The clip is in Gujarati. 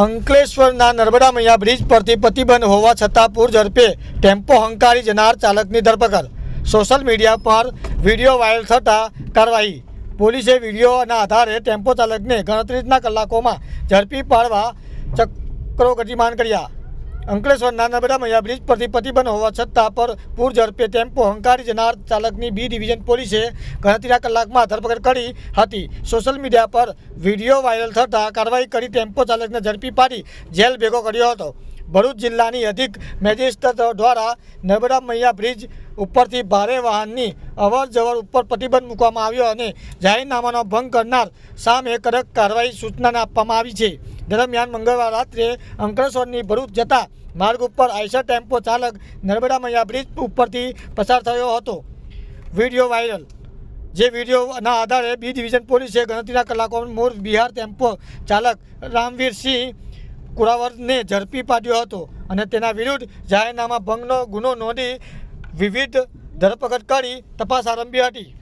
અંકલેશ્વરના નર્મદા મૈયા બ્રિજ પરથી પ્રતિબંધ હોવા છતાં પૂર ઝડપે ટેમ્પો હંકારી જનાર ચાલકની ધરપકડ. સોશિયલ મીડિયા પર વીડિયો વાયરલ થતાં કાર્યવાહી. પોલીસે વિડીયોના આધારે ટેમ્પો ચાલકને ગણતરીના કલાકોમાં ઝડપી પાડવા ચક્રો ગતિમાન કર્યા. અંકલેશ્વરના નાના બડામૈયા બ્રિજ પરથી પ્રતિબંધ હોવા છતાં પર પૂર ઝડપે ટેમ્પો હંકારી જનાર ચાલકની બી ડિવિઝન પોલીસે ગણતરીના કલાકમાં ધરપકડ કરી હતી. સોશિયલ મીડિયા પર વીડિયો વાયરલ થતાં કાર્યવાહી કરી ટેમ્પો ચાલકને ઝડપી પાડી જેલ ભેગો કર્યો હતો. ભરૂચ જિલ્લાની અધિક મેજિસ્ટ્રેટ દ્વારા નર્મદા મૈયા બ્રિજ ઉપરથી ભારે વાહનની અવર જવર ઉપર પ્રતિબંધ મૂકવામાં આવ્યો અને જાહેરનામાનો ભંગ કરનાર સામે કડક કાર્યવાહી સૂચના આપવામાં આવી છે. દરમિયાન મંગળવાર રાત્રે અંકલેશ્વરની ભરૂચ જતા માર્ગ ઉપર આઈસર ટેમ્પો ચાલક નર્મદા મૈયા બ્રિજ ઉપરથી પસાર થયો હતો. Video viral. જે વિડીયોના આધારે બી ડિવિઝન પોલીસે ગણતરીના કલાકોમાં મૂળ બિહાર ટેમ્પો ચાલક રામવીરસિંહ કુરાવરને ઝડપી પાડ્યો હતો અને તેના વિરુદ્ધ જાહેરનામા ભંગનો ગુનો નોંધી વિવિધ ધરપકડ કરી તપાસ આરંભી હતી.